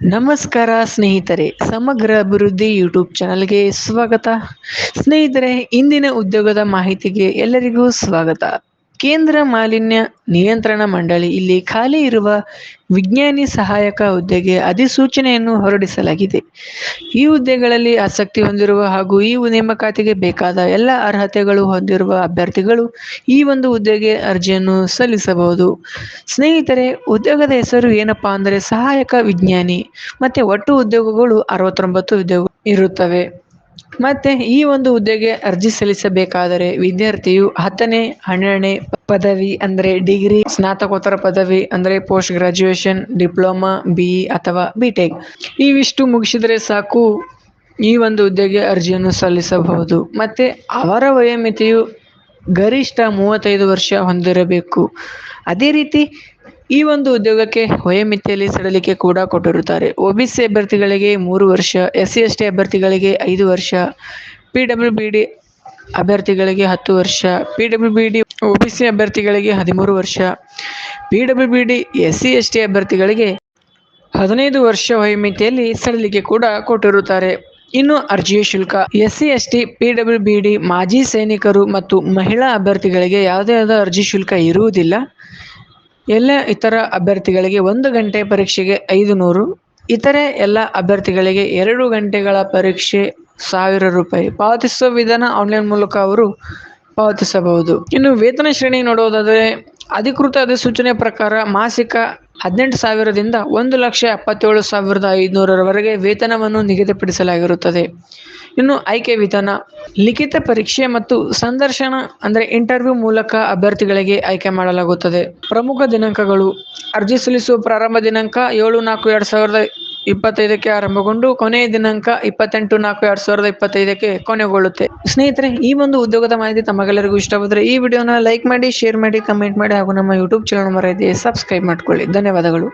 ನಮಸ್ಕಾರ ಸ್ನೇಹಿತರೆ ಸಮಗ್ರ ಅಭಿವೃದ್ಧಿ ಯೂಟ್ಯೂಬ್ ಚಾನಲ್ಗೆ ಸ್ವಾಗತ. ಸ್ನೇಹಿತರೆ ಇಂದಿನ ಉದ್ಯೋಗದ ಮಾಹಿತಿಗೆ ಎಲ್ಲರಿಗೂ ಸ್ವಾಗತ. ಕೇಂದ್ರ ಮಾಲಿನ್ಯ ನಿಯಂತ್ರಣ ಮಂಡಳಿ ಇಲ್ಲಿ ಖಾಲಿ ಇರುವ ವಿಜ್ಞಾನಿ ಸಹಾಯಕ ಹುದ್ದೆಗೆ ಅಧಿಸೂಚನೆಯನ್ನು ಹೊರಡಿಸಲಾಗಿದೆ. ಈ ಹುದ್ದೆಗಳಲ್ಲಿ ಆಸಕ್ತಿ ಹೊಂದಿರುವ ಹಾಗೂ ಈ ನೇಮಕಾತಿಗೆ ಬೇಕಾದ ಎಲ್ಲ ಅರ್ಹತೆಗಳು ಹೊಂದಿರುವ ಅಭ್ಯರ್ಥಿಗಳು ಈ ಒಂದು ಹುದ್ದೆಗೆ ಅರ್ಜಿಯನ್ನು ಸಲ್ಲಿಸಬಹುದು. ಸ್ನೇಹಿತರೆ, ಉದ್ಯೋಗದ ಹೆಸರು ಏನಪ್ಪಾ ಅಂದರೆ ಸಹಾಯಕ ವಿಜ್ಞಾನಿ, ಮತ್ತೆ ಒಟ್ಟು ಉದ್ಯೋಗಗಳು ಅರವತ್ತೊಂಬತ್ತು ಉದ್ಯೋಗ ಇರುತ್ತವೆ. ಮತ್ತೆ ಈ ಒಂದು ಹುದ್ದೆಗೆ ಅರ್ಜಿ ಸಲ್ಲಿಸಬೇಕಾದರೆ ವಿದ್ಯಾರ್ಥಿಯು ಹತ್ತನೇ, ಹನ್ನೆರಡನೇ ಪದವಿ ಅಂದರೆ ಡಿಗ್ರಿ, ಸ್ನಾತಕೋತ್ತರ ಪದವಿ ಅಂದರೆ ಪೋಸ್ಟ್ ಗ್ರಾಜುಯೇಷನ್, ಡಿಪ್ಲೊಮಾ, ಬಿ ಅಥವಾ ಬಿಟೆಕ್ ಇವಿಷ್ಟು ಮುಗಿಸಿದರೆ ಸಾಕು. ಈ ಒಂದು ಹುದ್ದೆಗೆ ಅರ್ಜಿಯನ್ನು ಸಲ್ಲಿಸಬಹುದು. ಮತ್ತೆ ಅವರ ವಯೋಮಿತಿಯು ಗರಿಷ್ಠ ಮೂವತ್ತೈದು ವರ್ಷ ಹೊಂದಿರಬೇಕು. ಅದೇ ರೀತಿ ಈ ಒಂದು ಉದ್ಯೋಗಕ್ಕೆ ವಯೋಮಿತಿಯಲ್ಲಿ ಸಡಲಿಕೆ ಕೂಡ ಕೊಟ್ಟಿರುತ್ತಾರೆ. ಒಬಿಸಿ ಅಭ್ಯರ್ಥಿಗಳಿಗೆ ಮೂರು ವರ್ಷ ಎಸ್ ಸಿ ಎಸ್ ಟಿ ಅಭ್ಯರ್ಥಿಗಳಿಗೆ ಐದು ವರ್ಷ ಪಿ ಡಬ್ಲ್ಯೂ ಬಿ ಡಿ ಅಭ್ಯರ್ಥಿಗಳಿಗೆ ಹತ್ತು ವರ್ಷ P W B D O B C ಅಭ್ಯರ್ಥಿಗಳಿಗೆ ಹದಿಮೂರು ವರ್ಷ P W B D S C S T ಅಭ್ಯರ್ಥಿಗಳಿಗೆ ಹದಿನೈದು ವರ್ಷ ವಯೋಮಿತಿಯಲ್ಲಿ ಸಡಲಿಕೆ ಕೂಡ ಕೊಟ್ಟಿರುತ್ತಾರೆ. ಇನ್ನು ಅರ್ಜಿಯ ಶುಲ್ಕ S C S T P W B D ಮಾಜಿ ಸೈನಿಕರು ಮತ್ತು ಮಹಿಳಾ ಅಭ್ಯರ್ಥಿಗಳಿಗೆ ಯಾವುದೇ ಆದ ಅರ್ಜಿ ಶುಲ್ಕ ಇರುವುದಿಲ್ಲ. ಎಲ್ಲ ಇತರ ಅಭ್ಯರ್ಥಿಗಳಿಗೆ ಒಂದು ಗಂಟೆ ಪರೀಕ್ಷೆಗೆ ಐದು ನೂರು, ಇತರೆ ಎಲ್ಲ ಅಭ್ಯರ್ಥಿಗಳಿಗೆ ಎರಡು ಗಂಟೆಗಳ ಪರೀಕ್ಷೆ ಸಾವಿರ ರೂಪಾಯಿ. ಪಾವತಿಸುವ ವಿಧಾನ ಆನ್ಲೈನ್ ಮೂಲಕ ಅವರು ಪಾವತಿಸಬಹುದು. ಇನ್ನು ವೇತನ ಶ್ರೇಣಿ ನೋಡೋದಾದರೆ ಅಧಿಕೃತ ಅಧಿಸೂಚನೆ ಪ್ರಕಾರ ಮಾಸಿಕ ಹದಿನೆಂಟು ಸಾವಿರದಿಂದ ಒಂದು ಲಕ್ಷ ಎಪ್ಪತ್ತೇಳು ಸಾವಿರದ ಐದುನೂರರವರೆಗೆ ವೇತನವನ್ನು ನಿಗದಿಪಡಿಸಲಾಗಿರುತ್ತದೆ. ಇನ್ನು ಆಯ್ಕೆ ವಿಧಾನ ಲಿಖಿತ ಪರೀಕ್ಷೆ ಮತ್ತು ಸಂದರ್ಶನ ಅಂದರೆ ಇಂಟರ್ವ್ಯೂ ಮೂಲಕ ಅಭ್ಯರ್ಥಿಗಳಿಗೆ ಆಯ್ಕೆ ಮಾಡಲಾಗುತ್ತದೆ. ಪ್ರಮುಖ ದಿನಾಂಕಗಳು, ಅರ್ಜಿ ಸಲ್ಲಿಸುವ ಪ್ರಾರಂಭ ದಿನಾಂಕ ಏಳು ನಾಲ್ಕು ಎರಡು ಸಾವಿರದ ಇಪ್ಪತ್ತೈದಕ್ಕೆ ಆರಂಭಗೊಂಡು ಕೊನೆಯ ದಿನಾಂಕ ಇಪ್ಪತ್ತೆಂಟು ನಾಲ್ಕು ಎರಡು ಸಾವಿರದ ಇಪ್ಪತ್ತೈದಕ್ಕೆ ಕೊನೆಗೊಳ್ಳುತ್ತೆ. ಸ್ನೇಹಿತರೆ, ಈ ಒಂದು ಉದ್ಯೋಗದ ಮಾಹಿತಿ ತಮಗೆಲ್ಲರಿಗೂ ಇಷ್ಟವಾದರೆ ಈ ವಿಡಿಯೋನ ಲೈಕ್ ಮಾಡಿ, ಶೇರ್ ಮಾಡಿ, ಕಮೆಂಟ್ ಮಾಡಿ ಹಾಗೂ ನಮ್ಮ ಯೂಟ್ಯೂಬ್ ಚಾನಲ್ ಮರೆಯದೆ ಸಬ್ಸ್ಕ್ರೈಬ್ ಮಾಡ್ಕೊಳ್ಳಿ. ಧನ್ಯವಾದಗಳು.